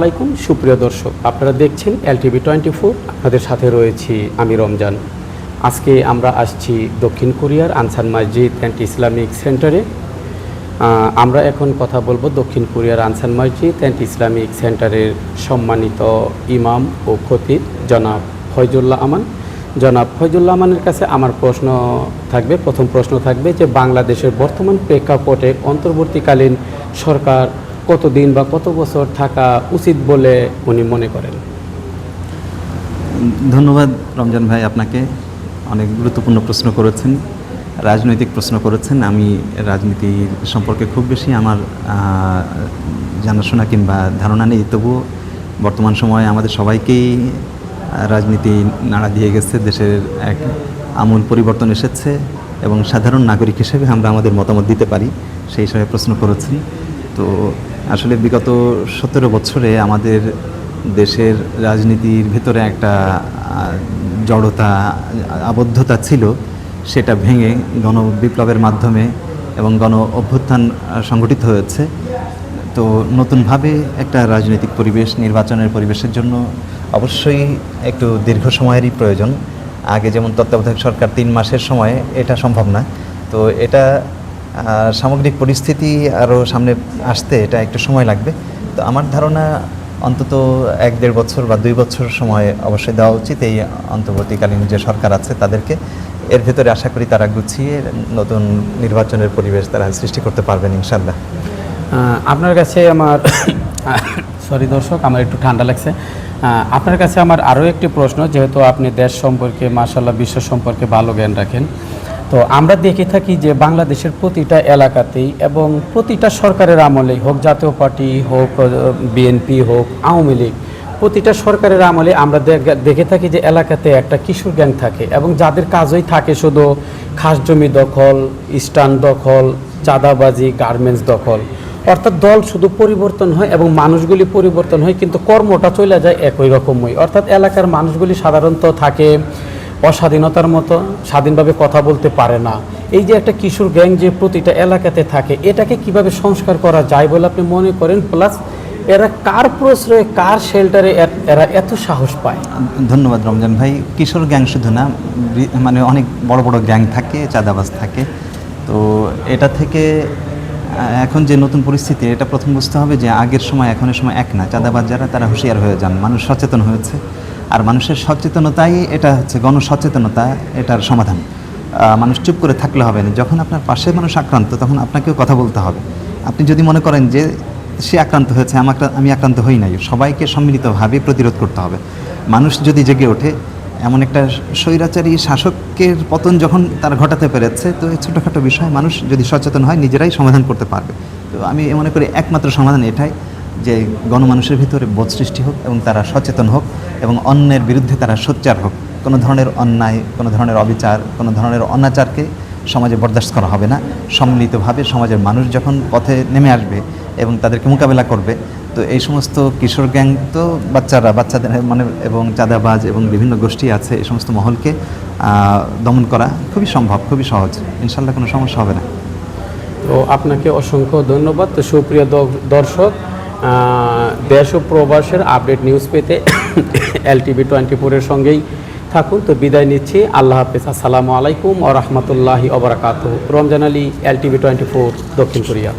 আলাইকুম, সুপ্রিয় দর্শক। আপনারা দেখছেন এলটিভি টোয়েন্টি ফোর। আপনাদের সাথে রয়েছি আমি রমজান। আজকে আমরা আসছি দক্ষিণ কোরিয়ার আনসান মসজিদ অ্যান্ড ইসলামিক সেন্টারে। আমরা এখন কথা বলব দক্ষিণ কোরিয়ার আনসান মসজিদ অ্যান্ড ইসলামিক সেন্টারের সম্মানিত ইমাম ও খতিব জনাব ফয়জুল্লাহ আমান। জনাব ফয়জুল্লাহ আমানের কাছে আমার প্রশ্ন থাকবে। প্রথম প্রশ্ন থাকবে যে বাংলাদেশের বর্তমান প্রেক্ষাপটে অন্তর্বর্তীকালীন সরকার কতদিন বা কত বছর থাকা উচিত বলে উনি মনে করেন? ধন্যবাদ রমজান ভাই আপনাকে। অনেক গুরুত্বপূর্ণ প্রশ্ন করেছেন, রাজনৈতিক প্রশ্ন করেছেন। আমি রাজনীতি সম্পর্কে খুব বেশি আমার জানাশোনা কিংবা ধারণা নেই। তবুও বর্তমান সময়ে আমাদের সবাইকেই রাজনীতি নাড়া দিয়ে গেছে। দেশের এক আমূল পরিবর্তন এসেছে এবং সাধারণ নাগরিক হিসেবে আমরা আমাদের মতামত দিতে পারি। সেই হিসাবে প্রশ্ন করেছেন। তো আসলে বিগত সতেরো বছরে আমাদের দেশের রাজনীতির ভেতরে একটা জড়তা, আবদ্ধতা ছিল, সেটা ভেঙে গণ বিপ্লবের মাধ্যমে এবং গণ অভ্যুত্থান সংগঠিত হয়েছে। তো নতুনভাবে একটা রাজনৈতিক পরিবেশ, নির্বাচনের পরিবেশের জন্য অবশ্যই একটু দীর্ঘ সময়েরই প্রয়োজন। আগে যেমন তত্ত্বাবধায়ক সরকার তিন মাসের সময়, এটা সম্ভব না। তো এটা সামগ্রিক পরিস্থিতি আরও সামনে আসতে এটা একটু সময় লাগবে। তো আমার ধারণা অন্তত এক দেড় বছর বা দুই বছর সময় অবশ্যই দেওয়া উচিত এই অন্তর্বর্তীকালীন যে সরকার আছে তাদেরকে। এর ভেতরে আশা করি তারা গুছিয়ে নতুন নির্বাচনের পরিবেশ তারা সৃষ্টি করতে পারবেন ইনশাল্লাহ। আপনার কাছে আমার সরি দর্শক, আমার একটু ঠান্ডা লাগছে। আপনার কাছে আমার আরও একটি প্রশ্ন, যেহেতু আপনি দেশ সম্পর্কে মার্শাল্লাহ বিশ্ব সম্পর্কে ভালো জ্ঞান রাখেন। তো আমরা দেখে থাকি যে বাংলাদেশের প্রতিটা এলাকাতেই এবং প্রতিটা সরকারের আমলেই হোক, জাতীয় পার্টি হোক বিএনপি হোক, আওয়ামী লীগ, প্রতিটা সরকারের আমলে আমরা দেখ- থাকি যে এলাকাতে একটা কিশোর গ্যাং থাকে এবং যাদের কাজই থাকে শুধু খাস জমি দখল স্টান দখল, চাঁদাবাজি, গার্মেন্টস দখল। অর্থাৎ দল শুধু পরিবর্তন হয় এবং মানুষগুলি পরিবর্তন হয়, কিন্তু কর্মটা চলে যায় একই রকমই। অর্থাৎ এলাকার মানুষগুলি সাধারণত থাকে অস্বাধীনতার মতো স্বাধীনভাবে কথা বলতে পারে না। এই যে একটা কিশোর গ্যাং যে প্রতিটা এলাকাতে থাকে, এটাকে কীভাবে সংস্কার করা যায় বলে আপনি মনে করেন? প্লাস এরা কার প্রশ্রয়ে, কার শেল্টারে এরা এত সাহস পায়? ধন্যবাদ রমজান ভাই। কিশোর গ্যাং শুধু না মানে অনেক বড় বড় গ্যাং থাকে, চাঁদাবাজ থাকে। তো এটা থেকে এখন যে নতুন পরিস্থিতি, এটা প্রথম বুঝতে হবে যে আগের সময় এখনের সময় এক না। চাঁদাবাজ যারা, তারা হুঁশিয়ার হয়ে যান। মানুষ সচেতন হয়েছে। আর মানুষের সচেতনতাই এটা হচ্ছে গণসচেতনতা, এটার সমাধান। মানুষ চুপ করে থাকলে হবে না। যখন আপনার পাশে মানুষ আক্রান্ত, তখন আপনাকেও কথা বলতে হবে। আপনি যদি মনে করেন যে সে আক্রান্ত হয়েছে, আমাকে আমি আক্রান্ত হই নাই, সবাইকে সম্মিলিতভাবে প্রতিরোধ করতে হবে। মানুষ যদি জেগে ওঠে, এমন একটা স্বৈরাচারী শাসকের পতন যখন তার ঘটাতে পেরেছে, তো এই ছোটোখাটো বিষয়ে মানুষ যদি সচেতন হয়, নিজেরাই সমাধান করতে পারবে। তো আমি মনে করি একমাত্র সমাধান এটাই। যে গণমানুষের ভিতরে বোধ সৃষ্টি হোক এবং তারা সচেতন হোক এবং অন্যের বিরুদ্ধে তারা সোচ্চার হোক, কোনো ধরনের অন্যায়, কোনো ধরনের অবিচার, কোনো ধরনের অনাচারকে সমাজে বরদাস্ত করা হবে না। সম্মিলিতভাবে সমাজের মানুষ যখন পথে নেমে আসবে এবং তাদেরকে মোকাবেলা করবে, তো এই সমস্ত কিশোর গ্যাং তো বাচ্চারা, বাচ্চাদের মানে এবং চাঁদাবাজ এবং বিভিন্ন গোষ্ঠী আছে এই সমস্ত মহলকে দমন করা খুবই সম্ভব, খুবই সহজ। ইনশাল্লাহ কোনো সমস্যা হবে না। তো আপনাকে অসংখ্য ধন্যবাদ। তো সুপ্রিয় দর্শক দেশ ও প্রবাসের আপডেট নিউজ পেতে এল এলটিভি টোয়েন্টি ফোরের সঙ্গেই থাকুন। তো বিদায় নিচ্ছি। আল্লাহ হাফিজ। আসসালামু আলাইকুম ও রহমতুল্লাহি অবরাকাত Ramzan Ali LTV twenty four দক্ষিণ কোরিয়া।